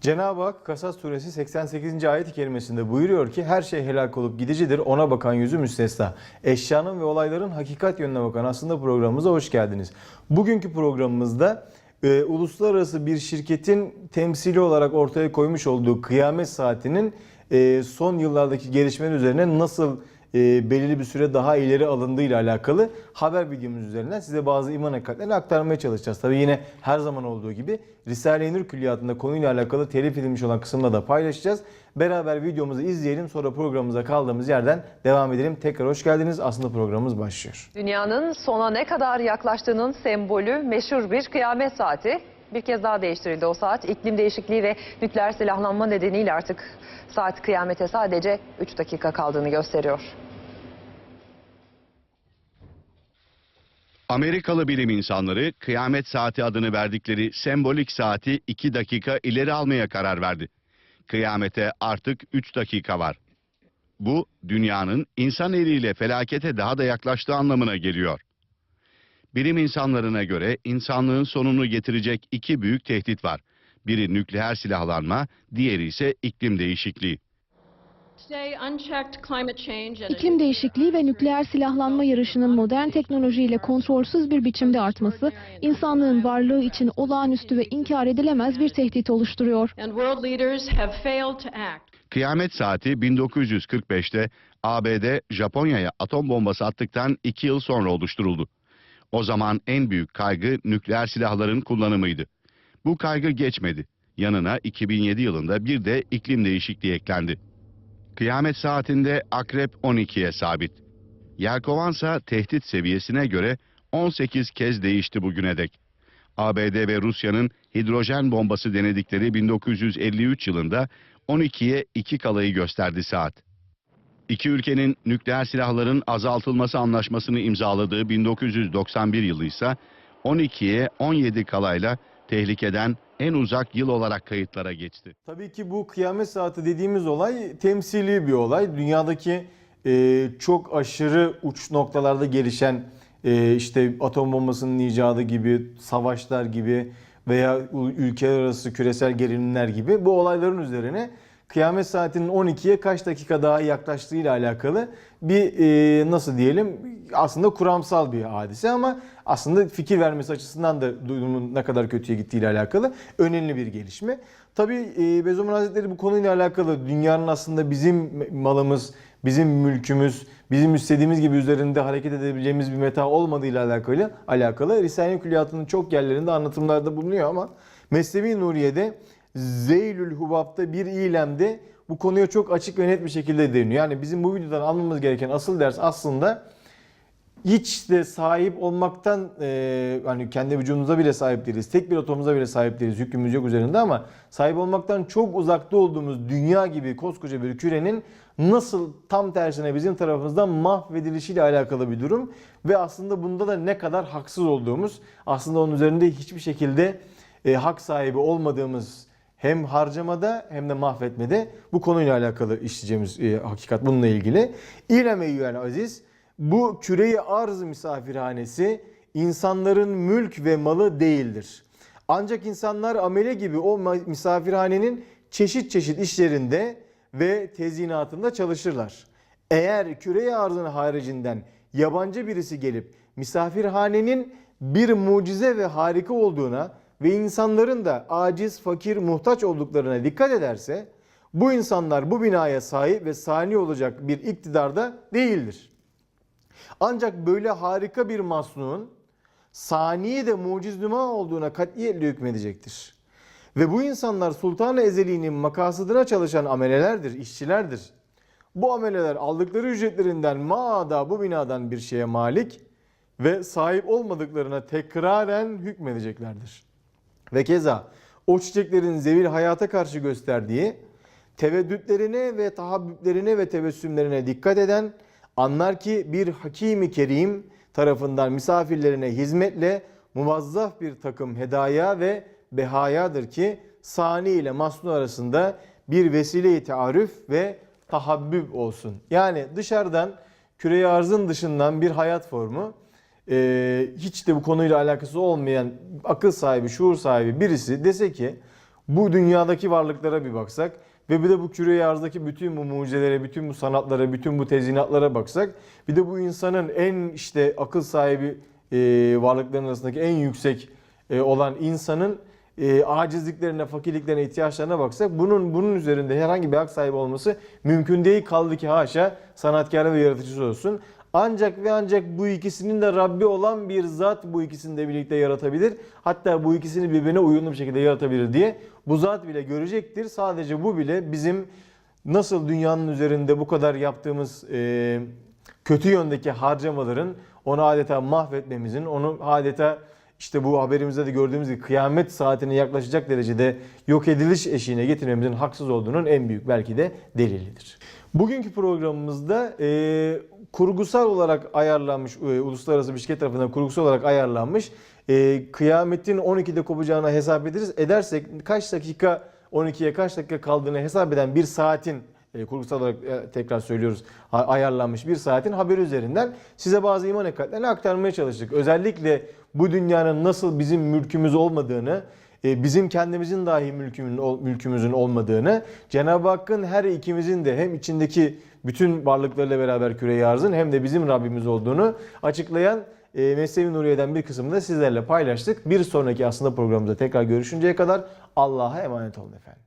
Cenab-ı Hak Kasas suresi 88. ayet-i kerimesinde buyuruyor ki her şey helak olup gidicidir ona bakan yüzü müstesna. Eşyanın ve olayların hakikat yönüne bakan aslında programımıza hoş geldiniz. Bugünkü programımızda e, uluslararası bir şirketin temsili olarak ortaya koymuş olduğu kıyamet saatinin e, son yıllardaki gelişmeler üzerine nasıl e, belirli bir süre daha ileri alındığı ile alakalı haber videomuz üzerinden size bazı iman hakikatlerini aktarmaya çalışacağız. Tabii yine her zaman olduğu gibi Risale-i Nur külliyatında konuyla alakalı telif edilmiş olan kısımda da paylaşacağız. Beraber videomuzu izleyelim sonra programımıza kaldığımız yerden devam edelim. Tekrar hoş geldiniz. Aslında programımız başlıyor. Dünyanın sona ne kadar yaklaştığının sembolü meşhur bir kıyamet saati. Bir kez daha değiştirildi o saat. İklim değişikliği ve nükleer silahlanma nedeniyle artık saat kıyamete sadece 3 dakika kaldığını gösteriyor. Amerikalı bilim insanları kıyamet saati adını verdikleri sembolik saati 2 dakika ileri almaya karar verdi. Kıyamete artık 3 dakika var. Bu dünyanın insan eliyle felakete daha da yaklaştığı anlamına geliyor. Bilim insanlarına göre insanlığın sonunu getirecek iki büyük tehdit var. Biri nükleer silahlanma, diğeri ise iklim değişikliği. İklim değişikliği ve nükleer silahlanma yarışının modern teknolojiyle kontrolsüz bir biçimde artması, insanlığın varlığı için olağanüstü ve inkar edilemez bir tehdit oluşturuyor. Kıyamet saati 1945'te ABD Japonya'ya atom bombası attıktan 2 yıl sonra oluşturuldu. O zaman en büyük kaygı nükleer silahların kullanımıydı. Bu kaygı geçmedi. Yanına 2007 yılında bir de iklim değişikliği eklendi. Kıyamet saatinde akrep 12'ye sabit. Yelkovansa tehdit seviyesine göre 18 kez değişti bugüne dek. ABD ve Rusya'nın hidrojen bombası denedikleri 1953 yılında 12'ye 2 kalayı gösterdi saat. İki ülkenin nükleer silahların azaltılması anlaşmasını imzaladığı 1991 yılı ise 12'ye 17 kalayla tehlikeden en uzak yıl olarak kayıtlara geçti. Tabii ki bu kıyamet saati dediğimiz olay temsili bir olay. Dünyadaki e, çok aşırı uç noktalarda gelişen e, işte atom bombasının icadı gibi, savaşlar gibi veya ülkeler arası küresel gerilimler gibi bu olayların üzerine kıyamet saatinin 12'ye kaç dakika daha yaklaştığıyla alakalı bir e, nasıl diyelim aslında kuramsal bir hadise ama aslında fikir vermesi açısından da durumun ne kadar kötüye gittiğiyle alakalı önemli bir gelişme. Tabii e, Bezomer Hazretleri bu konuyla alakalı dünyanın aslında bizim malımız, bizim mülkümüz, bizim istediğimiz gibi üzerinde hareket edebileceğimiz bir meta olmadığıyla alakalı alakalı Risale-i Külliyatı'nın çok yerlerinde anlatımlarda bulunuyor ama Mesnevi Nuriye'de Zeylül Hubab'da bir ilemde bu konuya çok açık ve net bir şekilde değiniyor. Yani bizim bu videodan almamız gereken asıl ders aslında hiç de sahip olmaktan e, hani kendi vücudumuza bile sahip değiliz. Tek bir atomumuza bile sahip değiliz. Hükmümüz yok üzerinde ama sahip olmaktan çok uzakta olduğumuz dünya gibi koskoca bir kürenin nasıl tam tersine bizim tarafımızdan mahvedilişiyle alakalı bir durum ve aslında bunda da ne kadar haksız olduğumuz aslında onun üzerinde hiçbir şekilde e, hak sahibi olmadığımız hem harcamada hem de mahvetmede bu konuyla alakalı işleyeceğimiz e, hakikat bununla ilgili. İlem eyyüel aziz bu küreyi arz misafirhanesi insanların mülk ve malı değildir. Ancak insanlar amele gibi o misafirhanenin çeşit çeşit işlerinde ve tezyinatında çalışırlar. Eğer küre arzın haricinden yabancı birisi gelip misafirhanenin bir mucize ve harika olduğuna ve insanların da aciz, fakir, muhtaç olduklarına dikkat ederse bu insanlar bu binaya sahip ve sani olacak bir iktidarda değildir. Ancak böyle harika bir masnuğun saniye de muciz nüma olduğuna katiyetle hükmedecektir. Ve bu insanlar Sultan-ı Ezeli'nin makasıdına çalışan amelelerdir, işçilerdir. Bu ameleler aldıkları ücretlerinden maada bu binadan bir şeye malik ve sahip olmadıklarına tekraren hükmedeceklerdir. Ve keza o çiçeklerin zevil hayata karşı gösterdiği teveddütlerine ve tahabbüplerine ve tebessümlerine dikkat eden anlar ki bir hakimi kerim tarafından misafirlerine hizmetle muvazzaf bir takım hedaya ve behayadır ki sani ile masnu arasında bir vesile-i tearüf ve tahabbüb olsun. Yani dışarıdan küre arzın dışından bir hayat formu e, hiç de bu konuyla alakası olmayan akıl sahibi, şuur sahibi birisi dese ki bu dünyadaki varlıklara bir baksak ve bir de bu küre arzdaki bütün bu mucizelere, bütün bu sanatlara, bütün bu tezinatlara baksak, bir de bu insanın en işte akıl sahibi e, varlıkların arasındaki en yüksek e, olan insanın e, acizliklerine, fakirliklerine, ihtiyaçlarına baksak bunun bunun üzerinde herhangi bir hak sahibi olması mümkün değil. Kaldı ki haşa sanatkarı ve yaratıcısı olsun. Ancak ve ancak bu ikisinin de Rabbi olan bir zat bu ikisini de birlikte yaratabilir. Hatta bu ikisini birbirine uyumlu bir şekilde yaratabilir diye bu zat bile görecektir. Sadece bu bile bizim nasıl dünyanın üzerinde bu kadar yaptığımız e, kötü yöndeki harcamaların onu adeta mahvetmemizin, onu adeta işte bu haberimizde de gördüğümüz gibi kıyamet saatine yaklaşacak derecede yok ediliş eşiğine getirmemizin haksız olduğunun en büyük belki de delilidir. Bugünkü programımızda e, kurgusal olarak ayarlanmış, e, uluslararası bir şirket tarafından kurgusal olarak ayarlanmış e, kıyametin 12'de kopacağına hesap ederiz. Edersek kaç dakika 12'ye kaç dakika kaldığını hesap eden bir saatin e, kurgusal olarak e, tekrar söylüyoruz a- ayarlanmış bir saatin haberi üzerinden size bazı iman hakikatlerini aktarmaya çalıştık. Özellikle bu dünyanın nasıl bizim mülkümüz olmadığını, e, bizim kendimizin dahi mülkümün, mülkümüzün olmadığını, Cenab-ı Hakk'ın her ikimizin de hem içindeki bütün varlıklarıyla beraber küre arzın hem de bizim Rabbimiz olduğunu açıklayan e, Mesnevi Nuriye'den bir kısmını da sizlerle paylaştık. Bir sonraki aslında programımızda tekrar görüşünceye kadar Allah'a emanet olun efendim.